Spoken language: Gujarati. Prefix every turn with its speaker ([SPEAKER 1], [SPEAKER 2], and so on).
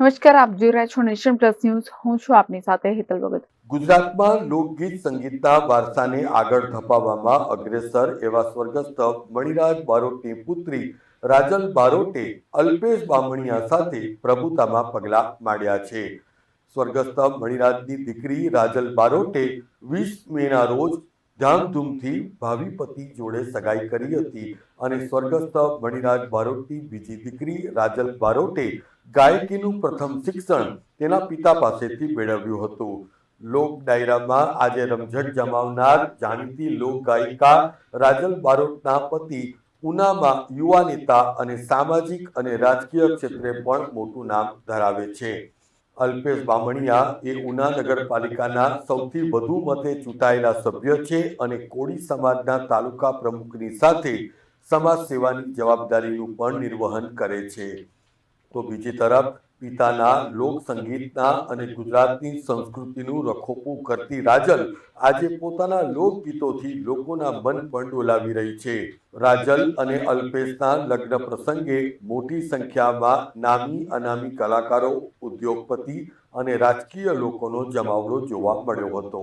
[SPEAKER 1] નમસ્કાર, આપ જોઈ રહ્યા છો નેશન પ્લસ ન્યૂઝ. હું છું આપની સાથે હેતલ ભગત.
[SPEAKER 2] ગુજરાતમાં લોકગીત સંગીતના વારસાને આગળ ધપાવવામાં અગ્રેસર એવા સ્વર્ગસ્થ મણિરાજ બારોટની પુત્રી રાજલ બારોટે અલ્પેશ બામણિયા સાથે પ્રભુતામાં પગલાં માંડ્યા છે. સ્વર્ગસ્થ મણિરાજની દીકરી રાજલ બારોટે વીસ મેના રોજ ધામધૂમથી ભાવિ પતિ જોડે સગાઈ કરી હતી અને સ્વર્ગસ્થ મણિરાજ બારોટની બીજી દીકરી રાજલ બારોટે ગાયકીનું પ્રથમ શિક્ષણ તેના પિતા પાસેથી મેળવ્યું હતું. લોક ડાયરામાં આજે રમઝટ જમાવનાર જાણીતી લોક ગાયિકા રાજલ બારોટના પતિ ઉનામાં યુવા નેતા અને સામાજિક અને રાજકીય ક્ષેત્રે પણ મોટું નામ ધરાવે છે. અલ્પેશ બામણિયા એ ઉના નગરપાલિકાના સૌથી વધુ મતે ચૂંટાયેલા સભ્ય છે અને કોળી સમાજના તાલુકા પ્રમુખની સાથે સમાજ સેવાની જવાબદારીનું પણ નિર્વહન કરે છે. તો બીજી તરફ પિતાના લોક સંગીતના અને ગુજરાતની સંસ્કૃતિનું રખોપું કરતી રાજલ આજે પોતાના લોકગીતોથી લોકોના મન પણ ડોલાવી રહી છે. રાજલ અને અલ્પેશના લગ્ન પ્રસંગે મોટી સંખ્યામાં નામી અનામી કલાકારો, ઉદ્યોગપતિ અને રાજકીય લોકોનો જમાવડો જોવા મળ્યો હતો.